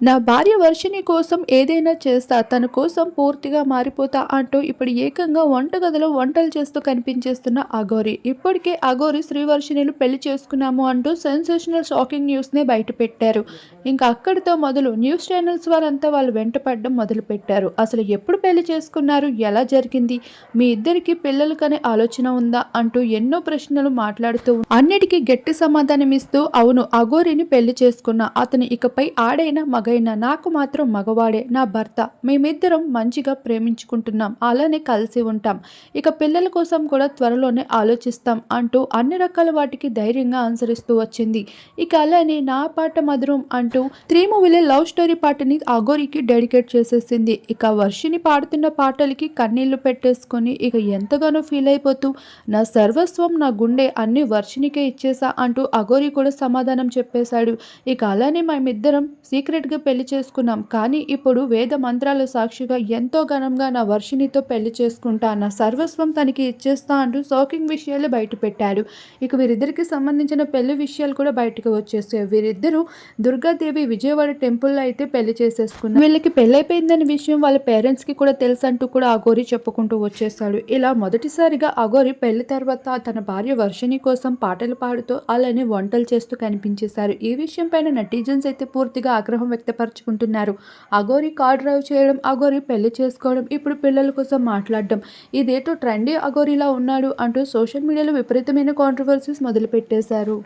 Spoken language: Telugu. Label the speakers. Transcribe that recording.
Speaker 1: నా భార్య వర్షిని కోసం ఏదైనా చేస్తా తన కోసం పూర్తిగా మారిపోతా అంటూ ఇప్పుడు ఏకంగా వంటగదిలో వంటలు చేస్తూ కనిపించేస్తున్న అఘోరి. ఇప్పటికే అఘోరి శ్రీవర్షినిలు పెళ్ళి చేసుకున్నాము అంటూ సెన్సేషనల్ షాకింగ్ న్యూస్నే బయటపెట్టారు. ఇంకా అక్కడితో మొదలు న్యూస్ ఛానల్స్ వారంతా వాళ్ళు వెంటపడడం మొదలుపెట్టారు. మొదలు పెట్టారు అసలు ఎప్పుడు పెళ్ళి చేసుకున్నారు? ఎలా జరిగింది? మీ ఇద్దరికి పిల్లలు కనే ఆలోచన ఉందా? అంటూ ఎన్నో ప్రశ్నలు మాట్లాడుతూ అన్నిటికీ గట్టి సమాధానం ఇస్తూ అవును అఘోరిని పెళ్ళి చేసుకున్నా అతను ఇకపై ఆడైనా మగైనా నాకు మాత్రం మగవాడే నా భర్త. మేమిద్దరం మంచిగా ప్రేమించుకుంటున్నాం. అలానే కలిసి ఉంటాం. ఇక పిల్లల కోసం కూడా త్వరలోనే ఆలోచిస్తాం అంటూ అన్ని రకాల వాటికి ధైర్యంగా అనుసరిస్తూ వచ్చింది. ఇక అలానే నా పాట మధురం అంటూ త్రీ మూవీలో లవ్ స్టోరీ పాటని అఘోరికి డెడికేట్ చేసేసింది. ఇక వర్షిని పాడుతున్న పాటలకి కన్నీళ్ళు పెట్టేసుకొని ఇక ఎంతగానో ఫీల్ అయిపోతూ నా సర్వస్వం నా గుండె అన్ని వర్షినికే ఇచ్చేసా అంటూ అఘోరి కూడా సమాధానం చెప్పేశాడు. ఇక అలానే మేమిద్దరం సీక్రెట్గా పెళ్ళి చేసుకున్నాం. కానీ ఇప్పుడు వేద మంత్రాల సాక్షిగా ఎంతో ఘనంగా నా వర్షినితో పెళ్ళి చేసుకుంటా నా సర్వస్వం తనకి ఇచ్చేస్తా అంటూ షాకింగ్ విషయాలు బయటపెట్టాడు ఇక వీరిద్దరికి సంబంధించిన పెళ్ళి విషయాలు కూడా బయటకు వచ్చేసాయి వీరిద్దరూ దుర్గాదేవి విజయవాడ టెంపుల్లో అయితే పెళ్ళి చేసేసుకున్నారు. వీళ్ళకి పెళ్ళైపోయిందనే విషయం వాళ్ళ పేరెంట్స్కి కూడా తెలుసు అంటూ కూడా అఘోరి చెప్పుకుంటూ వచ్చేస్తాడు. ఇలా మొదటిసారిగా అఘోరి పెళ్ళి తర్వాత తన భార్య వర్షిని కోసం పాటలు పాడుతూ అలానే వంటలు చేస్తూ కనిపించేశారు. ఈ విషయం పైన నెటిజన్స్ అయితే పూర్తిగా ఆగ్రహం వ్యక్తపరుచుకుంటున్నారు. అఘోరి కార్ డ్రైవ్ చేయడం అఘోరి పెళ్ళి చేసుకోవడం ఇప్పుడు పిల్లల కోసం మాట్లాడడం. ఇదేటో ట్రెండీ అఘోరిలా ఉన్నాడు అంటూ సోషల్ మీడియాలో విపరీతమైన కాంట్రవర్సీస్ మొదలుపెట్టేశారు.